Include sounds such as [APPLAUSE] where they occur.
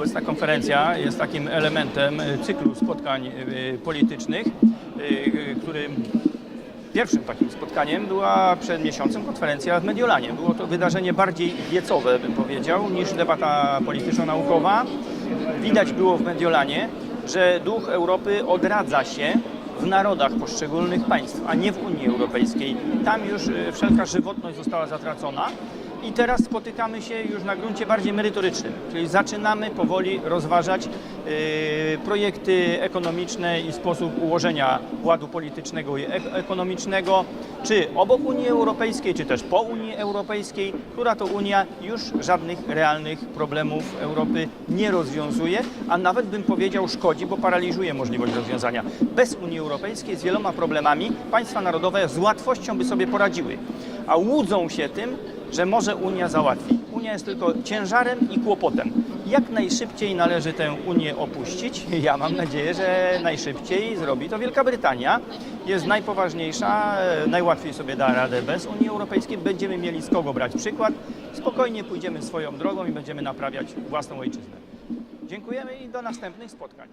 Obecna konferencja jest takim elementem y, cyklu spotkań y, politycznych, y, którym pierwszym takim spotkaniem była przed miesiącem konferencja w Mediolanie. Było to wydarzenie bardziej wiecowe, bym powiedział, niż debata polityczno-naukowa. Widać było w Mediolanie, że duch Europy odradza się w narodach poszczególnych państw, a nie w Unii Europejskiej. Tam już wszelka żywotność została zatracona. I teraz spotykamy się już na gruncie bardziej merytorycznym, czyli zaczynamy powoli rozważać y, projekty ekonomiczne i sposób ułożenia ładu politycznego i ek- ekonomicznego, czy obok Unii Europejskiej, czy też po Unii Europejskiej, która to Unia już żadnych realnych problemów Europy nie rozwiązuje, a nawet bym powiedział szkodzi, bo paraliżuje możliwość rozwiązania. Bez Unii Europejskiej z wieloma problemami państwa narodowe z łatwością by sobie poradziły, a łudzą się tym, że może Unia załatwi. Unia jest tylko ciężarem i kłopotem. Jak najszybciej należy tę Unię opuścić? [LAUGHS] Ja mam nadzieję, że najszybciej zrobi to Wielka Brytania. Jest najpoważniejsza, e, najłatwiej sobie da radę bez Unii Europejskiej. Będziemy mieli z kogo brać przykład. Spokojnie pójdziemy swoją drogą i będziemy naprawiać własną ojczyznę. Dziękujemy i do następnych spotkań.